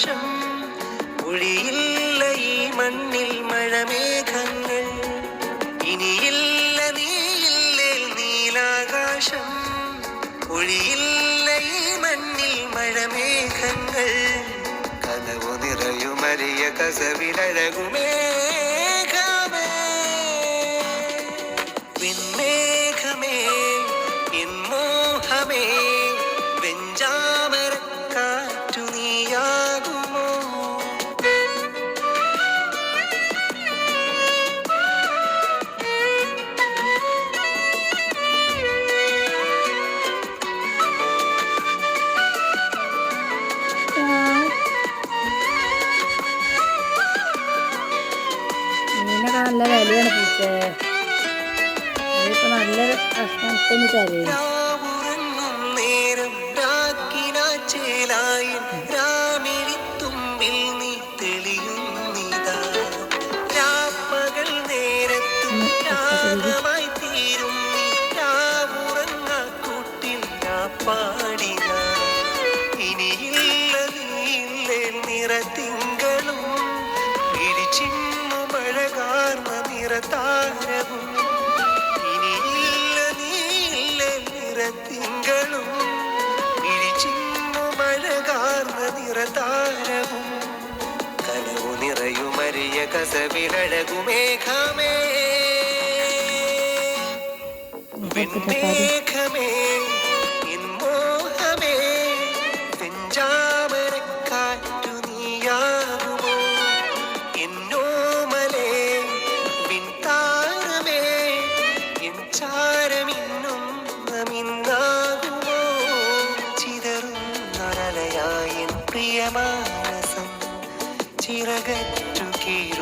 നീലാകാശം ഒഴിയില്ല ഈ മണ്ണിൽ മഴമേഘങ്ങൾ. ഇനിയില്ല നീയില്ലേ നീലാകാശം. ഒഴിയില്ല ഈ മണ്ണിൽ മഴമേഘങ്ങൾ. കനവു നിറയുമറിയ കസവിലഴകുമേ. Hey. നീ നല്ല വിലയാണ് പൂച്ചേ രാഗമായി തീരും. നീ രാവുറങ്ങാക്കൂട്ടിൽ പാടിന ഇനിയില്ല പിടിച്ചിന്നു നിറതാരവും. ഇനിയില്ല നീയില്ല നിറത്തിങ്കളും. പിടിച്ചിന്നു മഴകാർന്ന നിറതാരവും. കനവു നിറയുമറിയ കസവിലഴകുമേഘമേ വിൺമേഘമേ നമിന്നാകുമോ ചിതറുന്നൊരലയായൻ പ്രിയമാനസം ചിറകറ്റു നിറനോ